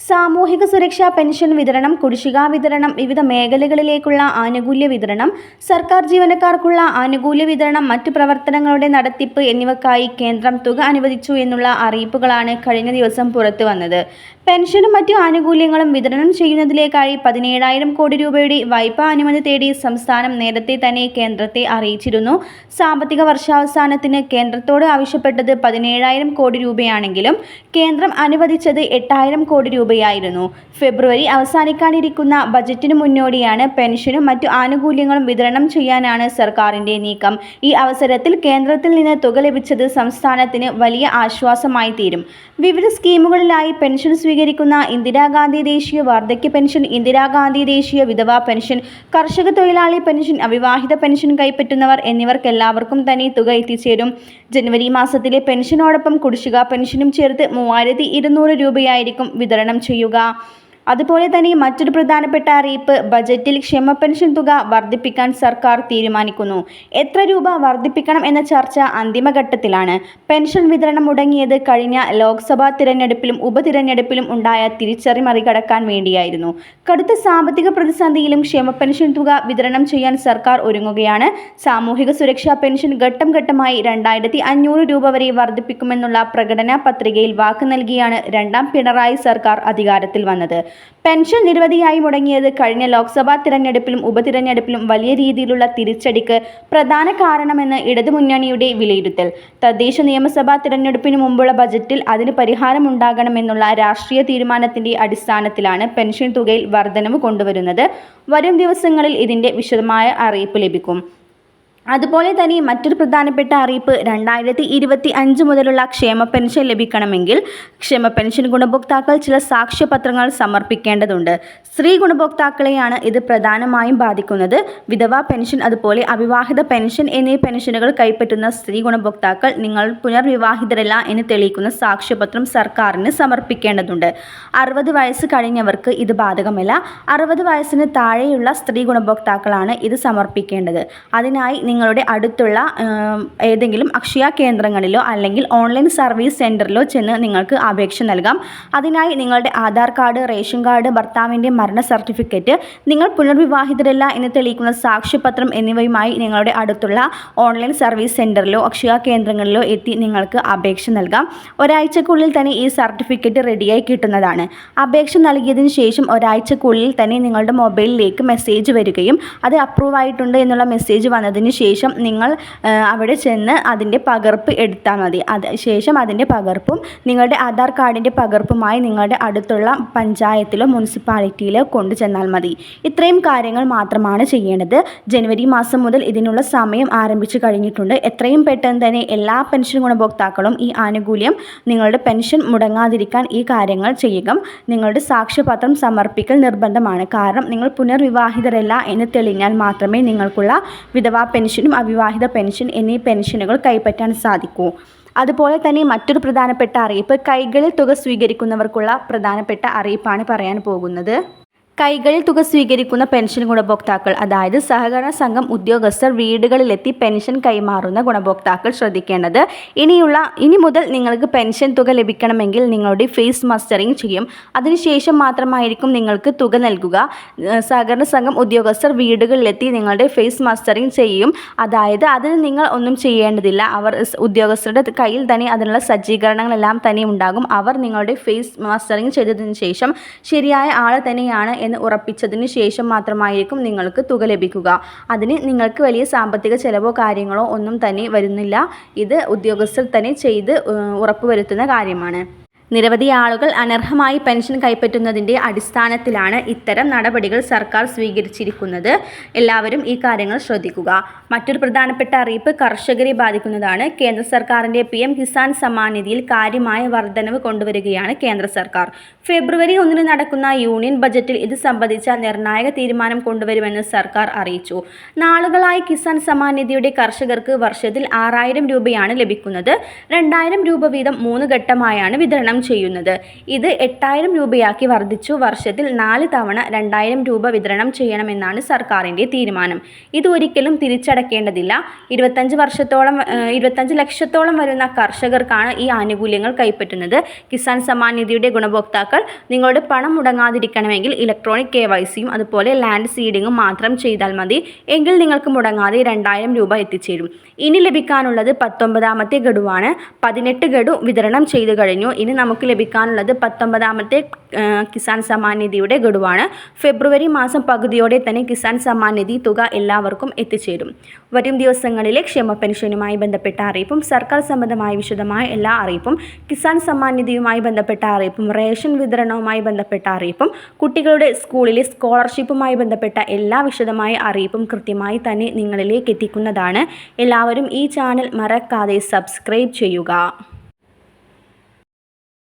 സാമൂഹിക സുരക്ഷാ പെൻഷൻ വിതരണം കുടിശ്ശിക വിതരണം വിവിധ മേഖലകളിലേക്കുള്ള ആനുകൂല്യ വിതരണം സർക്കാർ ജീവനക്കാർക്കുള്ള ആനുകൂല്യ വിതരണം മറ്റു പ്രവർത്തനങ്ങളുടെ നടത്തിപ്പ് എന്നിവക്കായി കേന്ദ്രം തുക അനുവദിച്ചു എന്നുള്ള അറിയിപ്പുകളാണ് കഴിഞ്ഞ ദിവസം പുറത്തു വന്നത് പെൻഷനും മറ്റു ആനുകൂല്യങ്ങളും വിതരണം ചെയ്യുന്നതിലേക്കായി പതിനേഴായിരം കോടി രൂപയുടെ വായ്പാ അനുമതി തേടി സംസ്ഥാനം നേരത്തെ തന്നെ കേന്ദ്രത്തെ അറിയിച്ചിരുന്നു. സാമ്പത്തിക വർഷാവസാനത്തിന് കേന്ദ്രത്തോട് ആവശ്യപ്പെട്ടത് പതിനേഴായിരം കോടി രൂപയാണെങ്കിലും കേന്ദ്രം അനുവദിച്ചത് എട്ടായിരം കോടി രൂപയായിരുന്നു. ഫെബ്രുവരി അവസാനിക്കാനിരിക്കുന്ന ബജറ്റിന് മുന്നോടിയാണ് പെൻഷനും മറ്റു ആനുകൂല്യങ്ങളും വിതരണം ചെയ്യാനാണ് സർക്കാരിന്റെ നീക്കം. ഈ അവസരത്തിൽ കേന്ദ്രത്തിൽ നിന്ന് തുക ലഭിച്ചത് സംസ്ഥാനത്തിന് വലിയ ആശ്വാസമായി തീരും വിവിധ സ്കീമുകളിലായി പെൻഷൻ സ്വീകരിക്കുന്ന ഇന്ദിരാഗാന്ധി ദേശീയ വാർദ്ധക്യ പെൻഷൻ ഇന്ദിരാഗാന്ധി ദേശീയ വിധവാ പെൻഷൻ കർഷക തൊഴിലാളി പെൻഷൻ അവിവാഹിത പെൻഷൻ കൈപ്പറ്റുന്നവർ എന്നിവർക്കെല്ലാവർക്കും തന്നെ തുക എത്തിച്ചേരും. ജനുവരി മാസത്തിലെ പെൻഷനോടൊപ്പം കുടിശ്ശിക പെൻഷനും ചേർത്ത് മൂവായിരത്തി രൂപയായിരിക്കും വിതരണം ചെയ്യുക. അതുപോലെ തന്നെ മറ്റൊരു പ്രധാനപ്പെട്ട അറിയിപ്പ് ബജറ്റിൽ ക്ഷമ പെൻഷൻ തുക വർദ്ധിപ്പിക്കാൻ സർക്കാർ തീരുമാനിക്കുന്നു. എത്ര രൂപ വർദ്ധിപ്പിക്കണം എന്ന ചർച്ച അന്തിമഘട്ടത്തിലാണ്. പെൻഷൻ വിതരണം മുടങ്ങിയത് കഴിഞ്ഞ ലോക്സഭാ തിരഞ്ഞെടുപ്പിലും ഉപതിരഞ്ഞെടുപ്പിലും ഉണ്ടായ തിരിച്ചറി മറികടക്കാൻ വേണ്ടിയായിരുന്നു. കടുത്ത സാമ്പത്തിക പ്രതിസന്ധിയിലും ക്ഷമ പെൻഷൻ തുക വിതരണം ചെയ്യാൻ സർക്കാർ ഒരുങ്ങുകയാണ്. സാമൂഹിക സുരക്ഷാ പെൻഷൻ ഘട്ടം ഘട്ടമായി രണ്ടായിരത്തി അഞ്ഞൂറ് രൂപ വരെ വർദ്ധിപ്പിക്കുമെന്നുള്ള പ്രകടനാ പത്രികയിൽ വാക്ക് നൽകിയാണ് രണ്ടാം പിണറായി സർക്കാർ അധികാരത്തിൽ വന്നത്. പെൻഷൻ നിരവധിയായി മുടങ്ങിയത് കഴിഞ്ഞ ലോക്സഭാ തിരഞ്ഞെടുപ്പിലും ഉപതിരഞ്ഞെടുപ്പിലും വലിയ രീതിയിലുള്ള തിരിച്ചടിക്ക് പ്രധാന കാരണമെന്ന് ഇടതുമുന്നണിയുടെ വിലയിരുത്തൽ. തദ്ദേശ നിയമസഭാ തിരഞ്ഞെടുപ്പിന് മുമ്പുള്ള ബജറ്റിൽ അതിന് പരിഹാരമുണ്ടാകണമെന്നുള്ള രാഷ്ട്രീയ തീരുമാനത്തിന്റെ അടിസ്ഥാനത്തിലാണ് പെൻഷൻ തുകയിൽ വർധനവ് കൊണ്ടുവരുന്നത്. വരും ദിവസങ്ങളിൽ ഇതിന്റെ വിശദമായ അറിയിപ്പ് ലഭിക്കും. അതുപോലെ തന്നെ മറ്റൊരു പ്രധാനപ്പെട്ട അറിയിപ്പ് രണ്ടായിരത്തി ഇരുപത്തി അഞ്ച് മുതലുള്ള ക്ഷേമ പെൻഷൻ ലഭിക്കണമെങ്കിൽ ക്ഷേമ പെൻഷൻ ഗുണഭോക്താക്കൾ ചില സാക്ഷ്യപത്രങ്ങൾ സമർപ്പിക്കേണ്ടതുണ്ട്. സ്ത്രീ ഗുണഭോക്താക്കളെയാണ് ഇത് പ്രധാനമായും ബാധിക്കുന്നത്. വിധവാ പെൻഷൻ അതുപോലെ അവിവാഹിത പെൻഷൻ എന്നീ പെൻഷനുകൾ കൈപ്പറ്റുന്ന സ്ത്രീ ഗുണഭോക്താക്കൾ നിങ്ങൾ പുനർവിവാഹിതരല്ല എന്ന് തെളിയിക്കുന്ന സാക്ഷ്യപത്രം സർക്കാരിന് സമർപ്പിക്കേണ്ടതുണ്ട്. അറുപത് വയസ്സ് കഴിഞ്ഞവർക്ക് ഇത് ബാധകമല്ല. അറുപത് വയസ്സിന് താഴെയുള്ള സ്ത്രീ ഗുണഭോക്താക്കളാണ് ഇത് സമർപ്പിക്കേണ്ടത്. അതിനായി നിങ്ങളുടെ അടുത്തുള്ള ഏതെങ്കിലും അക്ഷയ കേന്ദ്രങ്ങളിലോ അല്ലെങ്കിൽ ഓൺലൈൻ സർവീസ് സെന്ററിലോ ചെന്ന് നിങ്ങൾക്ക് അപേക്ഷ നൽകാം. അതിനായി നിങ്ങളുടെ ആധാർ കാർഡ് റേഷൻ കാർഡ് ഭർത്താവിന്റെ മരണ സർട്ടിഫിക്കറ്റ് നിങ്ങൾ പുനർവിവാഹിതരല്ല എന്ന് തെളിയിക്കുന്ന സാക്ഷ്യപത്രം എന്നിവയുമായി നിങ്ങളുടെ അടുത്തുള്ള ഓൺലൈൻ സർവീസ് സെന്ററിലോ അക്ഷയ കേന്ദ്രങ്ങളിലോ എത്തി നിങ്ങൾക്ക് അപേക്ഷ നൽകാം. ഒരാഴ്ചക്കുള്ളിൽ തന്നെ ഈ സർട്ടിഫിക്കറ്റ് റെഡിയായി കിട്ടുന്നതാണ്. അപേക്ഷ നൽകിയതിന് ശേഷം ഒരാഴ്ചക്കുള്ളിൽ തന്നെ നിങ്ങളുടെ മൊബൈലിലേക്ക് മെസ്സേജ് വരികയും അത് അപ്രൂവ് ആയിട്ടുണ്ട് എന്നുള്ള മെസ്സേജ് വന്നതിന് ശേഷം നിങ്ങൾ അവിടെ ചെന്ന് അതിന്റെ പകർപ്പ് എടുത്താൽ മതി. അത് ശേഷം അതിന്റെ പകർപ്പും നിങ്ങളുടെ ആധാർ കാർഡിന്റെ പകർപ്പുമായി നിങ്ങളുടെ അടുത്തുള്ള പഞ്ചായത്തിലോ മുനിസിപ്പാലിറ്റിയിലോ കൊണ്ടു ചെന്നാൽ മതി. ഇത്രയും കാര്യങ്ങൾ മാത്രമാണ് ചെയ്യേണ്ടത്. ജനുവരി മാസം മുതൽ ഇതിനുള്ള സമയം ആരംഭിച്ചു കഴിഞ്ഞിട്ടുണ്ട്. എത്രയും പെട്ടെന്ന് തന്നെ എല്ലാ പെൻഷൻ ഗുണഭോക്താക്കളും ഈ ആനുകൂല്യം നിങ്ങളുടെ പെൻഷൻ മുടങ്ങാതിരിക്കാൻ ഈ കാര്യങ്ങൾ ചെയ്യുക. നിങ്ങളുടെ സാക്ഷ്യപത്രം സമർപ്പിക്കൽ നിർബന്ധമാണ്. കാരണം നിങ്ങൾ പുനർവിവാഹിതരല്ല എന്ന് തെളിഞ്ഞാൽ മാത്രമേ നിങ്ങൾക്കുള്ള വിധവാ പെൻഷനും അവിവാഹിത പെൻഷൻ എന്നീ പെൻഷനുകൾ കൈപ്പറ്റാൻ സാധിക്കൂ. അതുപോലെ തന്നെ മറ്റൊരു പ്രധാനപ്പെട്ട അറിയിപ്പ് കൈകളിൽ തുക സ്വീകരിക്കുന്നവർക്കുള്ള പ്രധാനപ്പെട്ട അറിയിപ്പാണ് പറയാൻ പോകുന്നത്. കൈകളിൽ തുക സ്വീകരിക്കുന്ന പെൻഷൻ ഗുണഭോക്താക്കൾ അതായത് സഹകരണ സംഘം ഉദ്യോഗസ്ഥർ വീടുകളിലെത്തി പെൻഷൻ കൈമാറുന്ന ഗുണഭോക്താക്കൾ ശ്രദ്ധിക്കേണ്ടത്. ഇനിയുള്ള ഇനി മുതൽ നിങ്ങൾക്ക് പെൻഷൻ തുക ലഭിക്കണമെങ്കിൽ നിങ്ങളുടെ ഫേസ് മസ്റ്ററിങ് ചെയ്യും. അതിനുശേഷം മാത്രമായിരിക്കും നിങ്ങൾക്ക് തുക നൽകുക. സഹകരണ സംഘം ഉദ്യോഗസ്ഥർ വീടുകളിലെത്തി നിങ്ങളുടെ ഫേസ് മസ്റ്ററിങ് ചെയ്യും. അതായത് അതിന് നിങ്ങൾ ഒന്നും ചെയ്യേണ്ടതില്ല. അവർ ഉദ്യോഗസ്ഥരുടെ കയ്യിൽ തന്നെ അതിനുള്ള സജ്ജീകരണങ്ങളെല്ലാം തന്നെ ഉണ്ടാകും. അവർ നിങ്ങളുടെ ഫേസ് മാസ്റ്ററിംഗ് ചെയ്തതിനു ശേഷം ശരിയായ ആളെ തന്നെയാണ് എന്ന് ഉറപ്പിച്ചതിന് ശേഷം മാത്രമായിരിക്കും നിങ്ങൾക്ക് തുക ലഭിക്കുക. അതിന് നിങ്ങൾക്ക് വലിയ സാമ്പത്തിക ചെലവോ കാര്യങ്ങളോ ഒന്നും തന്നെ വരുന്നില്ല. ഇത് ഉദ്യോഗസ്ഥർ തന്നെ ചെയ്ത് ഉറപ്പുവരുത്തുന്ന കാര്യമാണ്. നിരവധി ആളുകൾ അനർഹമായി പെൻഷൻ കൈപ്പറ്റുന്നതിന്റെ അടിസ്ഥാനത്തിലാണ് ഇത്തരം നടപടികൾ സർക്കാർ സ്വീകരിച്ചിരിക്കുന്നത്. എല്ലാവരും ഈ കാര്യങ്ങൾ ശ്രദ്ധിക്കുക. മറ്റൊരു പ്രധാനപ്പെട്ട അറിയിപ്പ് കർഷകരെ ബാധിക്കുന്നതാണ്. കേന്ദ്ര സർക്കാരിന്റെ പി എം കിസാൻ സമ്മാൻ നിധിയിൽ കാര്യമായ വർധനവ് കൊണ്ടുവരികയാണ് കേന്ദ്ര സർക്കാർ. ഫെബ്രുവരി ഒന്നിന് നടക്കുന്ന യൂണിയൻ ബജറ്റിൽ ഇത് സംബന്ധിച്ച നിർണായക തീരുമാനം കൊണ്ടുവരുമെന്ന് സർക്കാർ അറിയിച്ചു. നാളുകളായി കിസാൻ സമ്മാൻ നിധിയുടെ കർഷകർക്ക് വർഷത്തിൽ ആറായിരം രൂപയാണ് ലഭിക്കുന്നത്. രണ്ടായിരം രൂപ വീതം മൂന്ന് ഘട്ടമായാണ് വിതരണം ചെയ്യുന്നത്. ഇത് എട്ടായിരം രൂപയാക്കി വർദ്ധിച്ചു. വർഷത്തിൽ നാല് തവണ രണ്ടായിരം രൂപ വിതരണം ചെയ്യണമെന്നാണ് സർക്കാരിന്റെ തീരുമാനം. ഇത് ഒരിക്കലും തിരിച്ചടക്കേണ്ടതില്ല. ഇരുപത്തഞ്ച് വർഷത്തോളം ഇരുപത്തഞ്ച് ലക്ഷത്തോളം വരുന്ന കർഷകർക്കാണ് ഈ ആനുകൂല്യങ്ങൾ കൈപ്പറ്റുന്നത്. കിസാൻ സമ്മാൻ നിധിയുടെ ഗുണഭോക്താക്കൾ നിങ്ങളുടെ പണം മുടങ്ങാതിരിക്കണമെങ്കിൽ ഇലക്ട്രോണിക് കെ വൈ സിയും അതുപോലെ ലാൻഡ് സീഡിങ്ങും മാത്രം ചെയ്താൽ മതി. എങ്കിൽ നിങ്ങൾക്ക് മുടങ്ങാതെ രണ്ടായിരം രൂപ എത്തിച്ചേരും. ഇനി ലഭിക്കാനുള്ളത് പത്തൊമ്പതാമത്തെ ഗഡുവാണ്. പതിനെട്ട് ഗഡു വിതരണം ചെയ്തു കഴിഞ്ഞു. ഇനി നമുക്ക് ലഭിക്കാനുള്ളത് പത്തൊമ്പതാമത്തെ കിസാൻ സമ്മാൻ നിധിയുടെ ഗഡുവാണ്. ഫെബ്രുവരി മാസം പകുതിയോടെ തന്നെ കിസാൻ സമ്മാൻ നിധി തുക എല്ലാവർക്കും എത്തിച്ചേരും. വരും ദിവസങ്ങളിലെ ക്ഷേമ പെൻഷനുമായി ബന്ധപ്പെട്ട അറിയിപ്പും സർക്കാർ സംബന്ധമായ വിശദമായ എല്ലാ അറിയിപ്പും കിസാൻ സമ്മാൻ നിധിയുമായി ബന്ധപ്പെട്ട അറിയിപ്പും റേഷൻ വിതരണവുമായി ബന്ധപ്പെട്ട അറിയിപ്പും കുട്ടികളുടെ സ്കൂളിലെ സ്കോളർഷിപ്പുമായി ബന്ധപ്പെട്ട എല്ലാ വിശദമായ അറിയിപ്പും കൃത്യമായി തന്നെ നിങ്ങളിലേക്ക് എത്തിക്കുന്നതാണ്. എല്ലാവരും ഈ ചാനൽ മറക്കാതെ സബ്സ്ക്രൈബ് ചെയ്യുക.